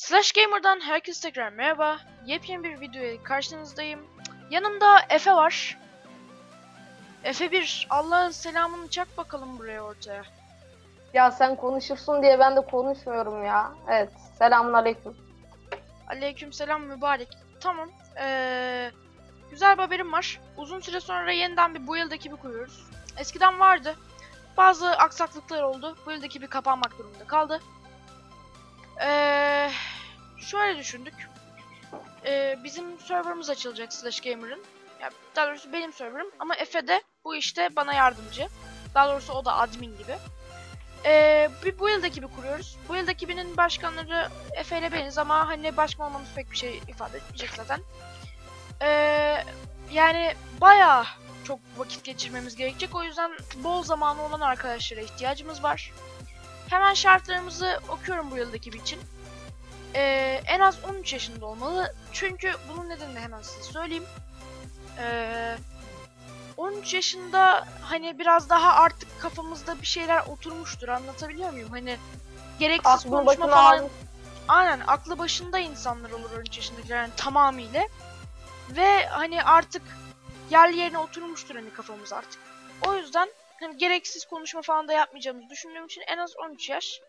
Slash Gamer'dan herkese tekrar merhaba. Yepyeni bir videoya karşınızdayım. Yanımda Efe var. Efe bir Allah'ın selamını çak bakalım buraya ortaya. Ya sen konuşursun diye ben de konuşmuyorum ya. Evet. Selamun aleyküm. Aleyküm selam mübarek. Tamam. Ee, güzel bir haberim var. Uzun süre sonra yeniden bir bu yıl ekibi kuruyoruz. Eskiden vardı. Bazı aksaklıklar oldu. Bu yıl ekibi kapanmak durumunda kaldı. Ee, şöyle düşündük. Ee, bizim serverımız açılacak Slash Gamer'ın. Ya, daha doğrusu benim serverım ama Efe de bu işte bana yardımcı. Daha doğrusu o da admin gibi. Ee, bir bu yıl ekibi kuruyoruz. Bu yıl ekibinin başkanları Efe ile beniz ama hani başkan olmamız pek bir şey ifade etmeyecek zaten. Ee, yani bayağı çok vakit geçirmemiz gerekecek. O yüzden bol zamanı olan arkadaşlara ihtiyacımız var. Hemen şartlarımızı okuyorum bu yıl ekibi için. Ee, en az 13 yaşında olmalı. Çünkü bunun nedenini hemen size söyleyeyim. Ee, 13 yaşında hani biraz daha artık kafamızda bir şeyler oturmuştur anlatabiliyor muyum? Hani gereksiz Aklın konuşma falan. almış. Aynen aklı başında insanlar olur 13 yaşındakiler yani tamamıyla. Ve hani artık yerli yerine oturmuştur hani kafamız artık. O yüzden hani gereksiz konuşma falan da yapmayacağımızı düşündüğüm için en az 13 yaş.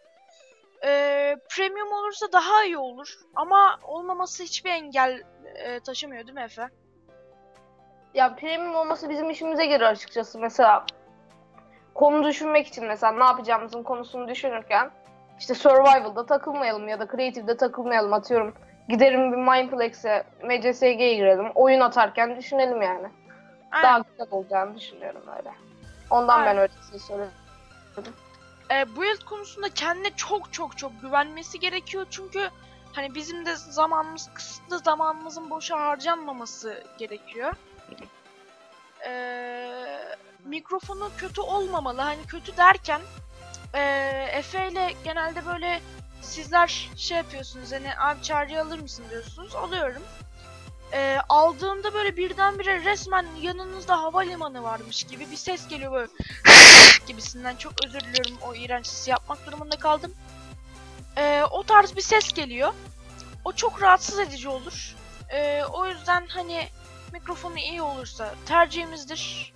Ee, premium olursa daha iyi olur. Ama olmaması hiçbir engel e, taşımıyor değil mi Efe? Ya premium olması bizim işimize gelir açıkçası. Mesela konu düşünmek için mesela ne yapacağımızın konusunu düşünürken işte survival'da takılmayalım ya da creative'de takılmayalım atıyorum. Giderim bir Mindplex'e, MCSG'ye girelim. Oyun atarken düşünelim yani. Aynen. Daha güzel olacağını düşünüyorum öyle. Ondan Aynen. ben öyle soruyorum. e, build konusunda kendine çok çok çok güvenmesi gerekiyor çünkü hani bizim de zamanımız kısıtlı zamanımızın boşa harcanmaması gerekiyor. E, mikrofonu kötü olmamalı hani kötü derken e, Efe ile genelde böyle sizler şey yapıyorsunuz hani abi çağrıyı alır mısın diyorsunuz alıyorum. E, aldığımda böyle birdenbire resmen yanınızda havalimanı varmış gibi bir ses geliyor böyle gibisinden çok özür diliyorum o iğrenç sesi yapmak durumunda kaldım. Ee, o tarz bir ses geliyor. O çok rahatsız edici olur. Ee, o yüzden hani mikrofonu iyi olursa tercihimizdir.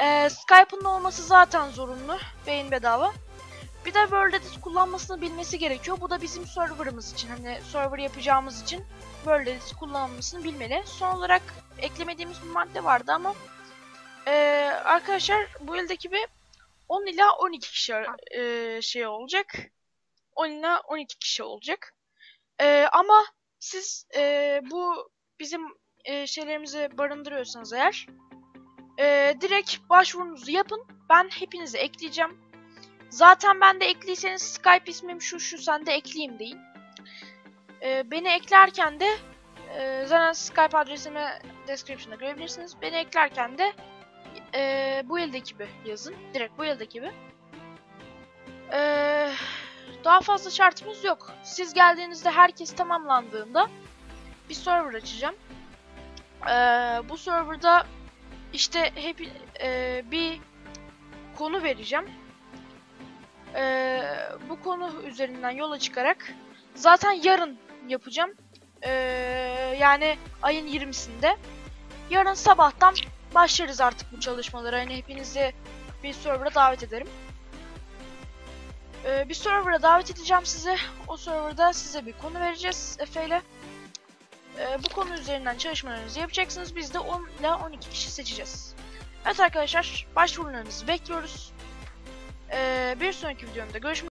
Ee, Skype'ın olması zaten zorunlu. Beyin bedava. Bir de World Edit kullanmasını bilmesi gerekiyor. Bu da bizim serverımız için. Hani server yapacağımız için World Edit kullanmasını bilmeli. Son olarak eklemediğimiz bir madde vardı ama ee, arkadaşlar bu yıldaki bir 10 ila 12 kişi e, şey olacak. 10 ila 12 kişi olacak. E, ama siz e, bu bizim e, şeylerimizi barındırıyorsanız eğer e, direkt başvurunuzu yapın. Ben hepinizi ekleyeceğim. Zaten ben de ekliyseniz Skype ismim şu şu sen de ekleyeyim deyin. E, beni eklerken de e, zaten Skype adresimi description'da görebilirsiniz. Beni eklerken de e, bu yılda ekibi yazın. Direkt bu yılda ekibi. Ee, daha fazla şartımız yok. Siz geldiğinizde herkes tamamlandığında bir server açacağım. Ee, bu serverda işte hep e, bir konu vereceğim. Ee, bu konu üzerinden yola çıkarak zaten yarın yapacağım. Ee, yani ayın 20'sinde. Yarın sabahtan başlarız artık bu çalışmalara. Hani hepinizi bir server'a davet ederim. Ee, bir server'a davet edeceğim sizi. O server'da size bir konu vereceğiz Efe ile. Ee, bu konu üzerinden çalışmalarınızı yapacaksınız. Biz de 10 ile 12 kişi seçeceğiz. Evet arkadaşlar başvurularınızı bekliyoruz. Ee, bir sonraki videomda görüşmek